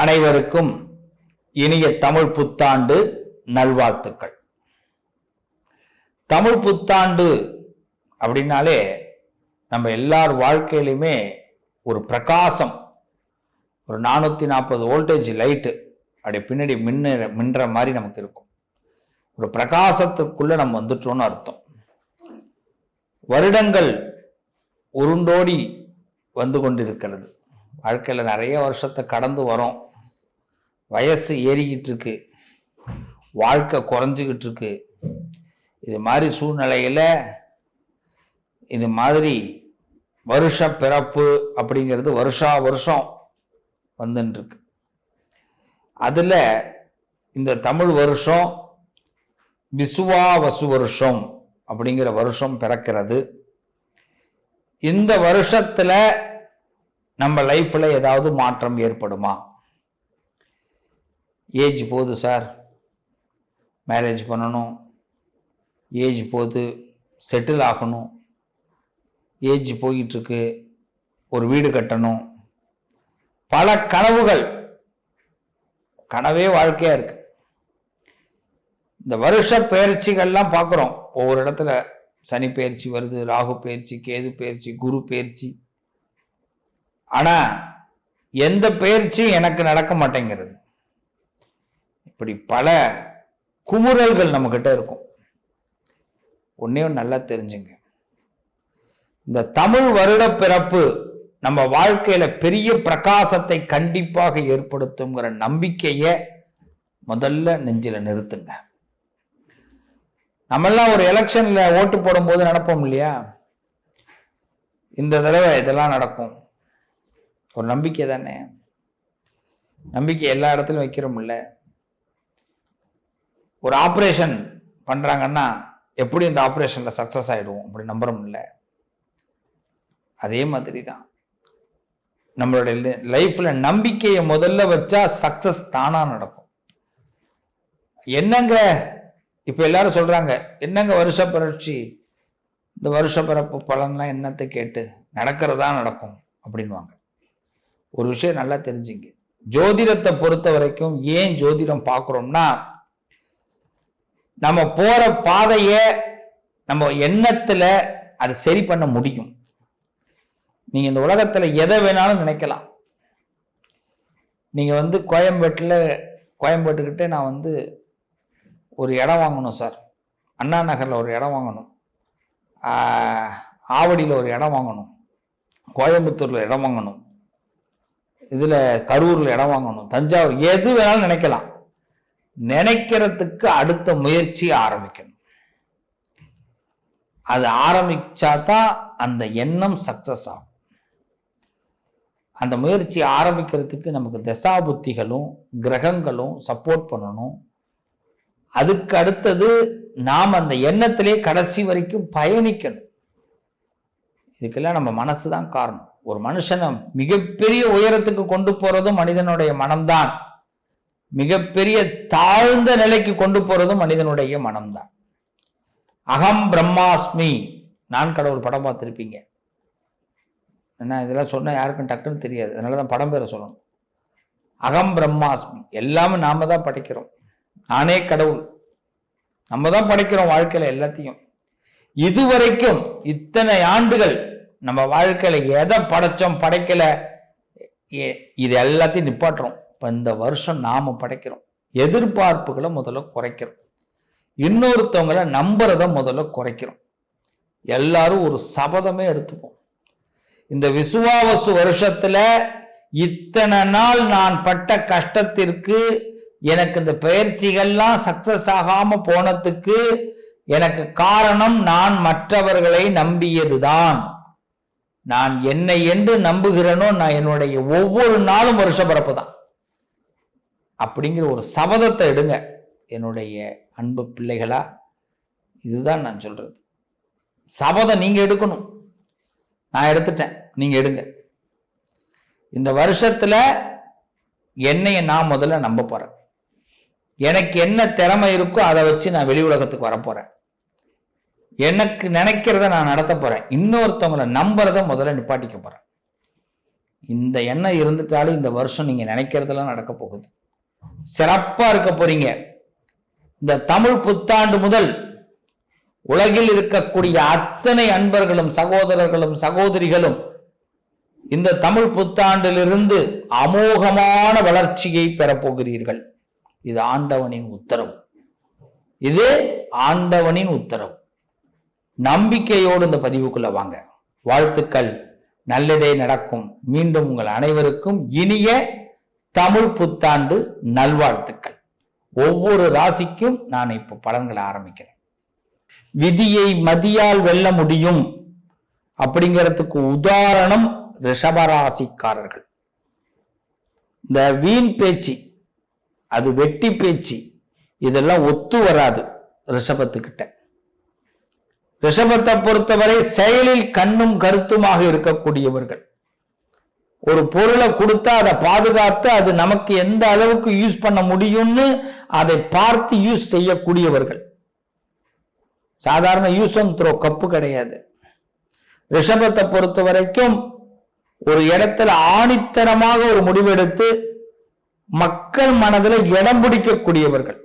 அனைவருக்கும் இனிய தமிழ் புத்தாண்டு நல்வாழ்த்துக்கள். தமிழ் புத்தாண்டு அப்படின்னாலே நம்ம எல்லார் வாழ்க்கையிலுமே ஒரு பிரகாசம். ஒரு நானூற்றி நாற்பது வோல்டேஜ் லைட்டு அப்படி பின்னாடி மின்ன மின்ற மாதிரி நமக்கு இருக்கும். ஒரு பிரகாசத்துக்குள்ளே நம்ம வந்துட்டோம்னு அர்த்தம். வருடங்கள் உருண்டோடி வந்து கொண்டிருக்கிறது. வாழ்க்கையில் நிறைய வருஷத்தை கடந்து வரோம். வயசு ஏறிக்கிட்டு இருக்கு வாழ்க்கை குறைஞ்சிக்கிட்டு இருக்கு இது மாதிரி சூழ்நிலையில் இது மாதிரி வருஷ பிறப்பு அப்படிங்கிறது வருஷா வருஷம் வந்துட்டுருக்கு அதில் இந்த தமிழ் வருஷம் விசுவாவசு வருஷம் அப்படிங்கிற வருஷம் பிறக்கிறது. இந்த வருஷத்தில் நம்ம லைஃப்பில் ஏதாவது மாற்றம் ஏற்படுமா? ஏஜ் போகுது சார். மேரேஜ் பண்ணணும். ஏஜ் போகுது. செட்டில் ஆகணும். ஏஜ் போயிட்டுருக்கு. ஒரு வீடு கட்டணும். பல கனவுகள். கனவே வாழ்க்கையாக இருக்கு. இந்த வருஷ பயிற்சிகள்லாம் பார்க்குறோம் ஒவ்வொரு இடத்துல சனி பயிற்சி வருது ராகு பயிற்சி கேது பயிற்சி குரு பயிற்சி. ஆனால் எந்த பயிற்சியும் எனக்கு நடக்க மாட்டேங்கிறது. இப்படி பல குமுறல்கள் நம்மக்கிட்ட இருக்கும். ஒன்றே ஒன்று நல்லா தெரிஞ்சுங்க. இந்த தமிழ் வருட பிறப்பு நம்ம வாழ்க்கையில் பெரிய பிரகாசத்தை கண்டிப்பாக ஏற்படுத்துங்கிற நம்பிக்கையை முதல்ல நெஞ்சில் நிறுத்துங்க. நம்மெல்லாம் ஒரு எலெக்ஷனில் ஓட்டு போடும்போது நடப்போம் இல்லையா? இந்த தடவை இதெல்லாம் நடக்கும். ஒரு நம்பிக்கை தானே? நம்பிக்கை எல்லா இடத்துலையும் வைக்கிறோம்ல. ஒரு ஆப்ரேஷன் பண்ணுறாங்கன்னா எப்படி இந்த ஆப்ரேஷனில் சக்ஸஸ் ஆகிடுவோம் அப்படி நம்புறோம்ல அதே மாதிரி தான் நம்மளுடைய லைஃப்பில் நம்பிக்கையை முதல்ல வச்சா சக்சஸ் தானாக நடக்கும். என்னங்க? இப்போ எல்லாரும் சொல்கிறாங்க என்னங்க வருஷ பரட்சி? இந்த வருஷ பிறப்பு பலன்லாம் என்னத்தை கேட்டு நடக்கிறதா நடக்கும் அப்படின்வாங்க ஒரு விஷயம் நல்லா தெரிஞ்சுங்க. ஜோதிடத்தை பொறுத்த வரைக்கும் ஏன் ஜோதிடம் பார்க்குறோம்னா நம்ம போற பாதையை நம்ம எண்ணத்துல அதை சரி பண்ண முடியும். நீங்க இந்த உலகத்துல எதை வேணாலும் நினைக்கலாம். நீங்க வந்து கோயம்பேட்டில் கோயம்பேட்டுக்கிட்டே நான் வந்து ஒரு இடம் வாங்கணும் சார். அண்ணா நகரில் ஒரு இடம் வாங்கணும். ஆவடியில் ஒரு இடம் வாங்கணும். கோயம்புத்தூரில் இடம் வாங்கணும். இதில் கரூரில் இடம் வாங்கணும். தஞ்சாவூர் எது வேணாலும் நினைக்கலாம். நினைக்கிறதுக்கு அடுத்த முயற்சி ஆரம்பிக்கணும். அது ஆரம்பிச்சா தான் அந்த எண்ணம் சக்சஸ் ஆகும். அந்த முயற்சி ஆரம்பிக்கிறதுக்கு நமக்கு தசாபுத்திகளும் கிரகங்களும் சப்போர்ட் பண்ணணும். அதுக்கு அடுத்தது நாம் அந்த எண்ணத்திலே கடைசி வரைக்கும் பயணிக்கணும். இதுக்கெல்லாம் நம்ம மனசு தான் காரணம். ஒரு மனுஷனை மிகப்பெரிய உயரத்துக்கு கொண்டு போகிறதும் மனிதனுடைய மனம்தான். மிகப்பெரிய தாழ்ந்த நிலைக்கு கொண்டு போறதும் மனிதனுடைய மனம்தான். அகம் பிரம்மாஸ்மி. நான் கடவுள் படம் பார்த்துருப்பீங்க. என்ன இதெல்லாம் சொன்னால் யாருக்கும் டக்குன்னு தெரியாது. அதனால தான் படம் பேரை சொல்லணும். அகம் பிரம்மாஸ்மி. எல்லாமே நாம தான் படைக்கிறோம். நானே கடவுள். நம்ம தான் படைக்கிறோம் வாழ்க்கையில் எல்லாத்தையும். இதுவரைக்கும் இத்தனை ஆண்டுகள் நம்ம வாழ்க்கையில் எதை படைச்சோம் படைக்கலை இது எல்லாத்தையும் நிப்பாட்டுறோம். இப்போ இந்த வருஷம் நாம் படைக்கிறோம். எதிர்பார்ப்புகளை முதல்ல குறைக்கிறோம். இன்னொருத்தவங்கள நம்புறத முதல்ல குறைக்கிறோம். எல்லாரும் ஒரு சபதமே எடுத்துப்போம். இந்த விசுவாவசு வருஷத்துல இத்தனை நாள் நான் பட்ட கஷ்டத்திற்கு எனக்கு இந்த பயிற்சிகள்லாம் சக்சஸ் ஆகாம போனதுக்கு எனக்கு காரணம் நான் மற்றவர்களை நம்பியதுதான். நான் என்னை என்று நம்புகிறேனோ நான் என்னுடைய ஒவ்வொரு நாளும் வருஷ பிறப்பு தான் அப்படிங்கிற ஒரு சபதத்தை எடுங்க. என்னுடைய அன்பு பிள்ளைகளா இதுதான் நான் சொல்றது. சபதம் நீங்க எடுக்கணும். நான் எடுத்துட்டேன். நீங்க எடுங்க. இந்த வருஷத்துல என்னைய நான் முதல்ல நம்ப போறேன். எனக்கு என்ன திறமை இருக்கோ அதை வச்சு நான் வெளி உலகத்துக்கு வரப்போறேன் எனக்கு நினைக்கிறத நான் நடத்த போறேன். இன்னொருத்தவங்களை நம்புறத முதல்ல நிப்பாட்டிக்க போறேன். இந்த எண்ணம் இருந்துட்டாலும் இந்த வருஷம் நீங்க நினைக்கிறதெல்லாம் நடக்க போகுது. சிறப்பா இருக்க போறீங்க. இந்த தமிழ் புத்தாண்டு முதல் உலகில் இருக்கக்கூடிய அத்தனை அன்பர்களும் சகோதரர்களும் சகோதரிகளும் இந்த தமிழ் புத்தாண்டிலிருந்து அமோகமான வளர்ச்சியை பெறப்போகிறீர்கள் இது ஆண்டவனின் உத்தரவு. இது ஆண்டவனின் உத்தரவு. நம்பிக்கையோடு இந்த பதிவுக்குள்ள வாங்க. வாழ்த்துக்கள். நல்லதே நடக்கும். மீண்டும் உங்கள் அனைவருக்கும் இனிய தமிழ் புத்தாண்டு நல்வாழ்த்துக்கள். ஒவ்வொரு ராசிக்கும் நான் இப்போ பலன்களை ஆரம்பிக்கிறேன். விதியை மதியால் வெல்ல முடியும் அப்படிங்கிறதுக்கு உதாரணம் ரிஷபராசிக்காரர்கள். இந்த வீண் பேச்சு அது வெட்டி பேச்சு இதெல்லாம் ஒத்து வராது ரிஷபத்துக்கிட்ட. ரிஷபத்தை பொறுத்தவரை செயலில் கண்ணும் கருத்துமாக இருக்கக்கூடியவர்கள். ஒரு பொருளை கொடுத்தா அதை பாதுகாத்து அது நமக்கு எந்த அளவுக்கு யூஸ் பண்ண முடியும்னு அதை பார்த்து யூஸ் செய்யக்கூடியவர்கள். சாதாரண யூஸ் அண்ட் த்ரோ கப்பு கிடையாது. ரிஷபத்தை பொறுத்த வரைக்கும் ஒரு இடத்துல ஆணித்தரமாக ஒரு முடிவெடுத்து மக்கள் மனதில் இடம் பிடிக்கக்கூடியவர்கள்.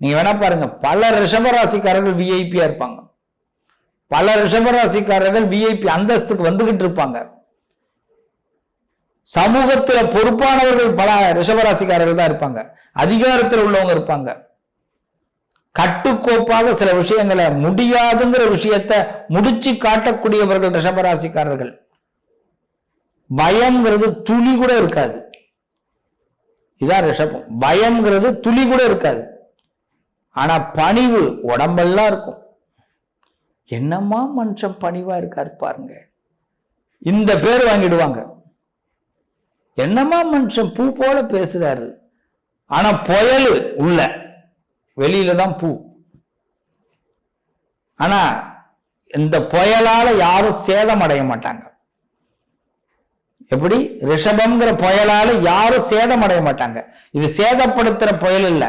நீங்க வேணா பாருங்க பல ரிஷபராசிக்காரர்கள் விஐபியா இருப்பாங்க. பல ரிஷபராசிக்காரர்கள் விஐபி அந்தஸ்துக்கு வந்துகிட்டு இருப்பாங்க. சமூகத்துல பொறுப்பானவர்கள் பல ரிஷபராசிக்காரர்கள் தான் இருப்பாங்க. அதிகாரத்தில் உள்ளவங்க இருப்பாங்க. கட்டுக்கோப்பாக சில விஷயங்களை முடியாதுங்கிற விஷயத்த முடிச்சு காட்டக்கூடியவர்கள் ரிஷபராசிக்காரர்கள். பயம்ங்கிறது துளி கூட இருக்காது. இதான் ரிஷபம். பயம்ங்கிறது துளி கூட இருக்காது. ஆனா பணிவு உடம்பெல்லாம் இருக்கும். என்னம்மா மனுஷன் பணிவா இருக்காரு பாருங்க. இந்த பேர் வாங்கிடுவாங்க. என்னமா மனுஷன் பூ போல பேசுறாரு? ஆனா புயல் உள்ள. வெளியில தான் பூ. ஆனா இந்த புயலால யாரும் சேதம் அடைய மாட்டாங்க. எப்படி? ரிஷபம்ங்கிற புயலால யாரும் சேதம் அடைய மாட்டாங்க. இது சேதப்படுத்துற புயல் இல்ல.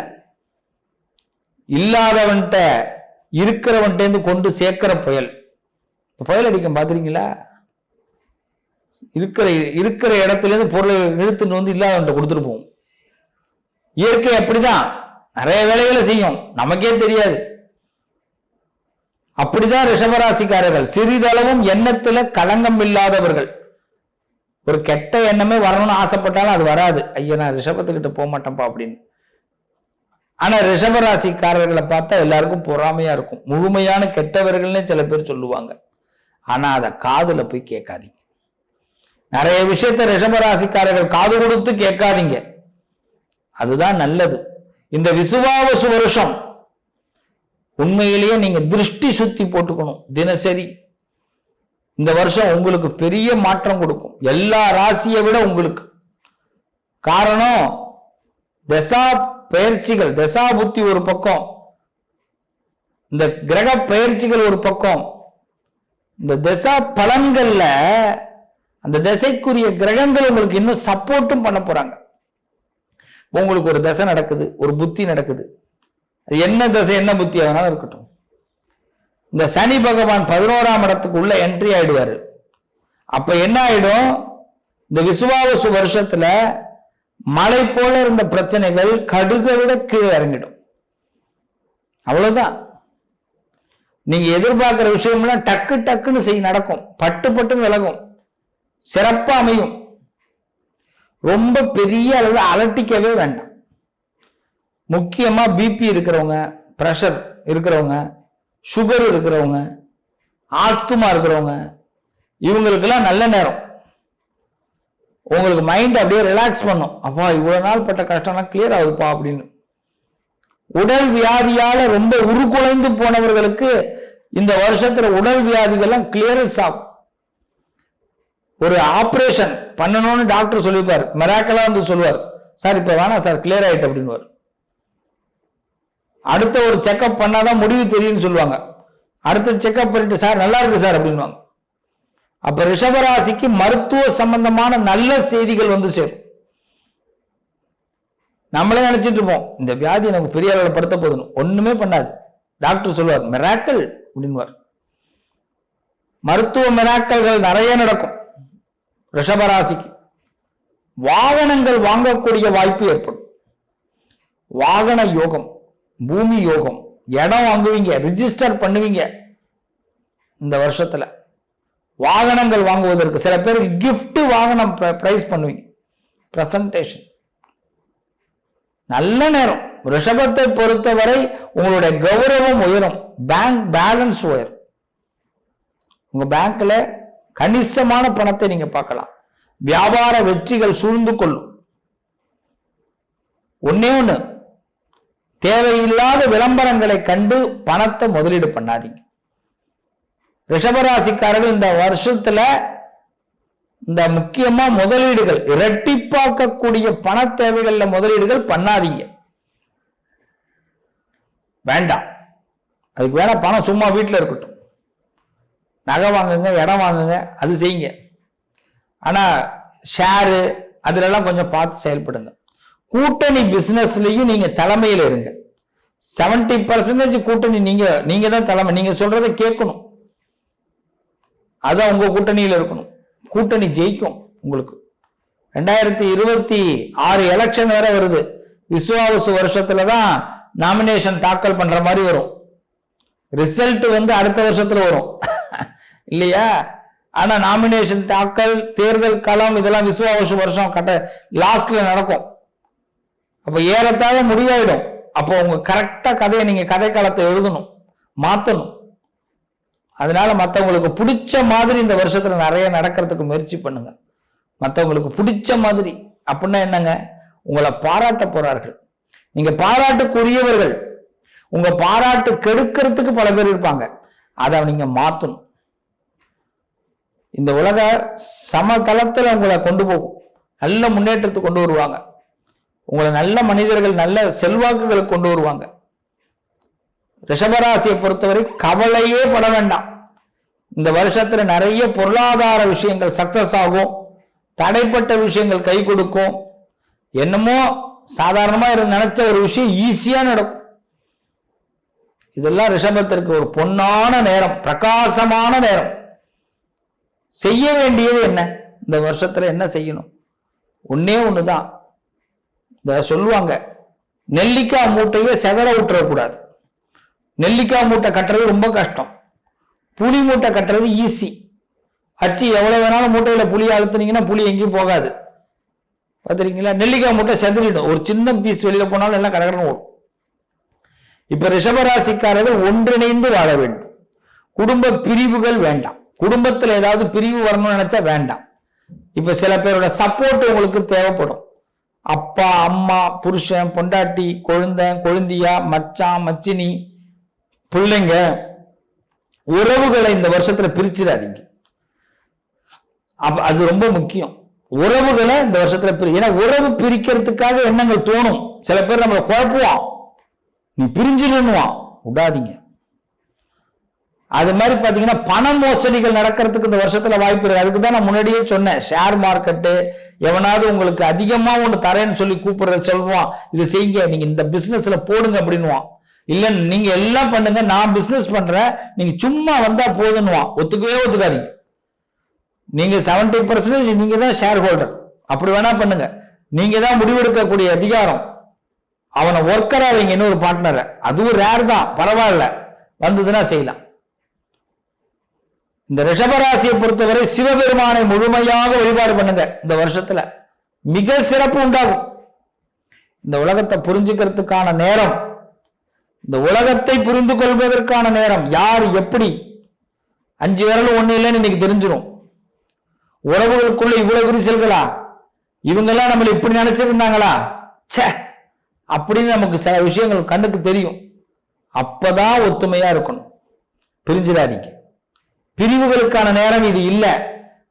இல்லாதவன்கிட்ட இருக்கிறவன்ட்டேந்து கொண்டு சேர்க்கிற புயல். புயல் அடிக்கும் பாத்துறீங்களா இருக்கிற இருக்கிற இடத்துல இருந்து பொருளை இழுத்துட்டு வந்து இல்லாதவன்ட்ட கொடுத்துட்டு இயற்கை அப்படிதான். நிறைய வேலைகளை செய்யும். நமக்கே தெரியாது. அப்படிதான் ரிஷபராசிக்காரர்கள். சிறிதளவும் எண்ணத்துல களங்கம் இல்லாதவர்கள். ஒரு கெட்ட எண்ணமே வரணும்னு ஆசைப்பட்டாலும் அது வராது. ஐயா நான் ரிஷபத்துக்கிட்ட போக மாட்டேன்ப்பா அப்படின்னு. ஆனா ரிஷபராசிக்காரர்களை பார்த்தா எல்லாருக்கும் பொறாமையா இருக்கும். முழுமையான கெட்டவர்கள்னே சில பேர் சொல்லுவாங்க. ஆனா அதை காதுல போய் கேட்காதீங்க. நிறைய விஷயத்த ரிஷபராசிக்காரர்கள் காது கொடுத்து கேட்காதீங்க. அதுதான் நல்லது. இந்த விசுவாவசு வருஷம் உண்மையிலேயே நீங்க திருஷ்டி சுத்தி போட்டுக்கணும். தினசரி. இந்த வருஷம் உங்களுக்கு பெரிய மாற்றம் கொடுக்கும். எல்லா ராசியை விட உங்களுக்கு. காரணம் தசா பயிற்சிகள் தசா புத்தி ஒரு பக்கம். இந்த கிரக பயிற்சிகள் ஒரு பக்கம். இந்த தசா பலன்கள்ல அந்த திசைக்குரிய கிரகங்கள் உங்களுக்கு இன்னும் சப்போர்ட்டும் பண்ண போறாங்க. உங்களுக்கு ஒரு தசை நடக்குது ஒரு புத்தி நடக்குது. அது என்ன தசை என்ன புத்தி ஆனாலும் இருக்கட்டும். இந்த சனி பகவான் பதினோராம் இடத்துக்கு உள்ள என்ட்ரி ஆயிடுவாரு. அப்ப என்ன ஆயிடும்? இந்த விசுவாவசு வருஷத்துல மழை போல இருந்த பிரச்சனைகள் கடுகை விட கீழே இறங்கிடும். அவ்வளவுதான். நீங்க எதிர்பார்க்கிற விஷயம்லாம் டக்கு டக்குன்னு செய் நடக்கும். பட்டு பட்டுன்னு விலகும். சிறப்பாக அமையும். ரொம்ப பெரிய அளவில் அலட்டிக்கவே வேண்டாம். முக்கியமாக பிபி இருக்கிறவங்க ப்ரெஷர் இருக்கிறவங்க சுகர் இருக்கிறவங்க ஆஸ்துமா இருக்கிறவங்க இவங்களுக்கெல்லாம் நல்ல நேரம். உங்களுக்கு மைண்ட் அப்படியே ரிலாக்ஸ் பண்ணும். அப்பா இவ்வளோ நாள் பட்ட கஷ்டம்லாம் கிளியர் ஆகுதுப்பா அப்படின்னு. உடல் வியாதியால் ரொம்ப உருகுலைந்து போனவர்களுக்கு இந்த வருஷத்தில் உடல் வியாதிகள்லாம் கிளியரஸ் ஆகும். ஒரு ஆப்ரேஷன் பண்ணணும்னு டாக்டர் சொல்லியிருப்பார் மெராக்கலா வந்து சொல்லுவார். சார் இப்போ வேணாம் சார் கிளியர் ஆயிட்டு அப்படின்வார் அடுத்த ஒரு செக்அப் பண்ணாதான் முடிவு தெரியும்னு சொல்லுவாங்க. அடுத்த செக்அப் பண்ணிட்டு சார் நல்லா இருக்கு சார் அப்படின்வாங்க அப்ப ரிஷபராசிக்கு மருத்துவ சம்பந்தமான நல்ல செய்திகள் வந்து சேரும். நம்மளே நினைச்சிட்டு இருப்போம் இந்த வியாதி நமக்கு பெரிய அளவில் படுத்த போதும் ஒண்ணுமே பண்ணாது. டாக்டர் சொல்லுவார் மெராக்கல் அப்படின்வார் மருத்துவ மெராக்கல்கள் நிறைய நடக்கும். ரிஷபராசிக்கு வாகனங்கள் வாங்கக்கூடிய வாய்ப்பு ஏற்படும். வாகன யோகம் பூமி யோகம் இடம் வாங்குவீங்க ரிஜிஸ்டர் பண்ணுவீங்க இந்த வருஷத்துல. வாகனங்கள் வாங்குவதற்கு சில பேருக்கு கிஃப்ட் வாகனம் பிரைஸ் பண்ணுவீங்க. பிரசன்டேஷன் நல்ல நேரம். ரிஷபத்தை பொறுத்தவரை உங்களுடைய கௌரவம் உயரும். பேங்க் பேலன்ஸ் உயரும். உங்க பேங்க்ல கணிசமான பணத்தை நீங்க பார்க்கலாம். வியாபார வெற்றிகள் சூழ்ந்து கொள்ளும். ஒன்னே ஒண்ணு தேவையில்லாத விளம்பரங்களை கண்டு பணத்தை முதலீடு பண்ணாதீங்க. ரிஷபராசிக்காரர்கள் இந்த வருஷத்துல இந்த முக்கியமா முதலீடுகள் இரட்டிப்பாக்கக்கூடிய பண தேவைகள்ல முதலீடுகள் பண்ணாதீங்க. வேண்டாம். அதுக்கு வேணா பணம் சும்மா வீட்டில் இருக்கட்டும். நகை வாங்குங்க இடம் வாங்குங்க அது செய்யுங்க. ஆனால் ஷேரு அதிலெல்லாம் கொஞ்சம் பார்த்து செயல்படுங்க. கூட்டணி பிஸ்னஸ்லையும் நீங்கள் தலைமையில் இருங்க. 70% பர்சன்டேஜ் கூட்டணி நீங்கள் நீங்கள் தான் தலைமை நீங்கள் சொல்கிறத கேட்கணும். அதான் உங்கள் கூட்டணியில் இருக்கணும். கூட்டணி ஜெயிக்கும் உங்களுக்கு. ரெண்டாயிரத்தி இருபத்தி ஆறு எலெக்ஷன் வேற வருது. விஸ்வாவசு வருஷத்துல தான் நாமினேஷன் தாக்கல் பண்ற மாதிரி வரும். ரிசல்ட் வந்து அடுத்த வருஷத்துல வரும். இல்லையா? ஆனா நாமினேஷன் தாக்கல் தேர்தல் களம் இதெல்லாம் விஸ்வாவசு வருஷம் கட்ட லாஸ்ட்ல நடக்கும். அப்ப ஏறத்தாழ முடிவாயிடும் அப்போ உங்க கரெக்டா கதையை நீங்க கதை காலத்தை எழுதணும் மாத்தணும். அதனால மற்றவங்களுக்கு பிடிச்ச மாதிரி இந்த வருஷத்துல நிறைய நடக்கிறதுக்கு முயற்சி பண்ணுங்க. மற்றவங்களுக்கு பிடிச்ச மாதிரி. அப்படின்னா என்னங்க? உங்களை பாராட்ட போறார்கள். நீங்க பாராட்டுக்குரியவர்கள். உங்க பாராட்டு கெடுக்கிறதுக்கு பல பேர் இருப்பாங்க. அதை நீங்க மாத்தணும். இந்த உலக சமதளத்தில் உங்களை கொண்டு போகும். நல்ல முன்னேற்றத்தை கொண்டு வருவாங்க. உங்களை நல்ல மனிதர்கள் நல்ல செல்வாக்குகளை கொண்டு வருவாங்க. ரிஷபராசியை பொறுத்தவரை கவலையே பட வேண்டாம். இந்த வருஷத்துல நிறைய பொருளாதார விஷயங்கள் சக்சஸ் ஆகும். தடைப்பட்ட விஷயங்கள் கை கொடுக்கும். என்னமோ சாதாரணமா இருந்து நினைச்ச ஒரு விஷயம் ஈஸியா நடக்கும். இதெல்லாம் ரிஷபத்திற்கு ஒரு பொன்னான நேரம் பிரகாசமான நேரம். செய்ய வேண்டியது என்ன? இந்த வருஷத்துல என்ன செய்யணும்? ஒன்னே ஒண்ணுதான். இந்த சொல்லுவாங்க. நெல்லிக்காய் மூட்டையை செதற விட்டுறக்கூடாது நெல்லிக்காய் மூட்டை கட்டுறது ரொம்ப கஷ்டம். புளி மூட்டை கட்டுறது ஈஸி அச்சு எவ்வளவு வேணாலும் மூட்டையில புளி அழுத்துனீங்கன்னா புளி எங்கேயும் போகாது. பார்த்துருக்கீங்களா நெல்லிக்காய் மூட்டை செதறிடும். ஒரு சின்ன பீஸ் வெளியில போனாலும் எல்லாம் கடகடன்னு ஓடும். இப்ப ரிஷபராசிக்காரர்கள் ஒன்றிணைந்து வாழ வேண்டும். குடும்ப பிரிவுகள் வேண்டாம். குடும்பத்தில் ஏதாவது பிரிவு வரணும்னு நினைச்சா வேண்டாம். இப்ப சில பேரோட சப்போர்ட் உங்களுக்கு தேவைப்படும். அப்பா அம்மா புருஷன் பொண்டாட்டி கொழுந்தன் கொழுந்தியா மச்சான் மச்சினி பிள்ளைங்க உறவுகளை இந்த வருஷத்துல பிரிச்சிடாதீங்க. அப்ப அது ரொம்ப முக்கியம். உறவுகளை இந்த வருஷத்துல பிரி ஏன்னா உறவு பிரிக்கிறதுக்காக எண்ணங்கள் தோணும். சில பேர் நம்மளை குழப்புவான். நீ பிரிஞ்சிடணுவான் விடாதீங்க. அது மாதிரி பார்த்தீங்கன்னா பண மோசடிகள் நடக்கிறதுக்கு இந்த வருஷத்துல வாய்ப்பு இருக்கு. அதுக்கு தான் நான் முன்னாடியே சொன்னேன். ஷேர் மார்க்கெட்டு எவனாவது உங்களுக்கு அதிகமாக ஒன்று தரேன்னு சொல்லி கூப்பிடுறத சொல்லுவான். இது செய்யுங்க. நீங்கள் இந்த பிஸ்னஸில் போடுங்க அப்படின்னுவான். இல்லை நீங்கள் எல்லாம் பண்ணுங்க. நான் பிஸ்னஸ் பண்ணுறேன் நீங்கள் சும்மா வந்தால் போதுன்னுவான். ஒத்துக்கவே ஒத்துக்காதீங்க. நீங்கள் செவன்டி பர்சன்டேஜ் நீங்கள் தான் ஷேர் ஹோல்டர் அப்படி வேணா பண்ணுங்க. நீங்கள் தான் முடிவெடுக்கக்கூடிய அதிகாரம். அவனை ஒர்க்கராக வைங்க இன்னொரு பார்ட்னரை அதுவும் ரேர் தான். பரவாயில்ல. வந்ததுன்னா செய்யலாம். இந்த ரிஷபராசியை பொறுத்தவரை சிவபெருமானை முழுமையாக வழிபாடு பண்ணுங்க. இந்த வருஷத்துல மிக சிறப்பு உண்டாகும். இந்த உலகத்தை புரிஞ்சுக்கிறதுக்கான நேரம் இந்த உலகத்தை புரிந்து கொள்வதற்கான நேரம் யார் எப்படி? அஞ்சு விரல் ஒண்ணு இல்லைன்னு இன்னைக்கு தெரிஞ்சிடும் உறவுகளுக்குள்ள இவ்வளவு விரிசல்களா? இவங்கெல்லாம் நம்மள இப்படி நினைச்சிருந்தாங்களா ச்சே அப்படின்னு நமக்கு சில விஷயங்கள் கண்ணுக்கு தெரியும். அப்பதான் ஒத்துமையா இருக்கணும். பிரிஞ்சிடாதீங்க. பிரிவுகளுக்கான நேரம் இது இல்லை.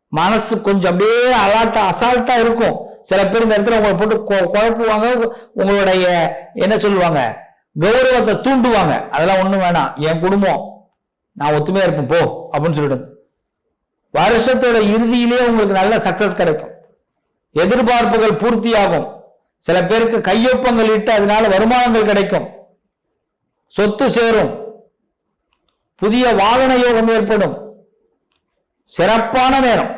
மனசு கொஞ்சம் அப்படியே அலாட்டா அசால்ட்டா இருக்கும். சில பேர் இந்த இடத்துல உங்களை போட்டு கொ- குழப்புவாங்க. உங்களுடைய என்ன சொல்லுவாங்க? கௌரவத்தை தூண்டுவாங்க. அதெல்லாம் ஒன்றும் வேணாம். என் குடும்பம் நான் ஒத்துமையா இருப்பேன். போ அப்படின்னு சொல்லிடுங்க. வருஷத்தோட இறுதியிலேயே உங்களுக்கு நல்ல சக்சஸ் கிடைக்கும். எதிர்பார்ப்புகள் பூர்த்தியாகும். சில பேருக்கு கையொப்பங்கள் இட்டு அதனால வருமானங்கள் கிடைக்கும். சொத்து சேரும். புதிய வாகன யோகம் ஏற்படும். சிறப்பான நேரம்.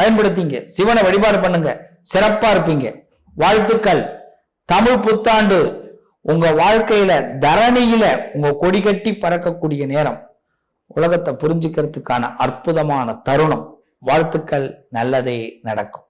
பயன்படுத்திங்க. சிவனை வழிபாடு பண்ணுங்க. சிறப்பா இருப்பீங்க. வாழ்த்துக்கள். தமிழ் புத்தாண்டு. உங்க வாழ்க்கையில தரணியில உங்க கொடி கட்டி பறக்கக்கூடிய நேரம். உலகத்தை புரிஞ்சுக்கிறதுக்கான அற்புதமான தருணம். வாழ்த்துக்கள். நல்லதே நடக்கும்.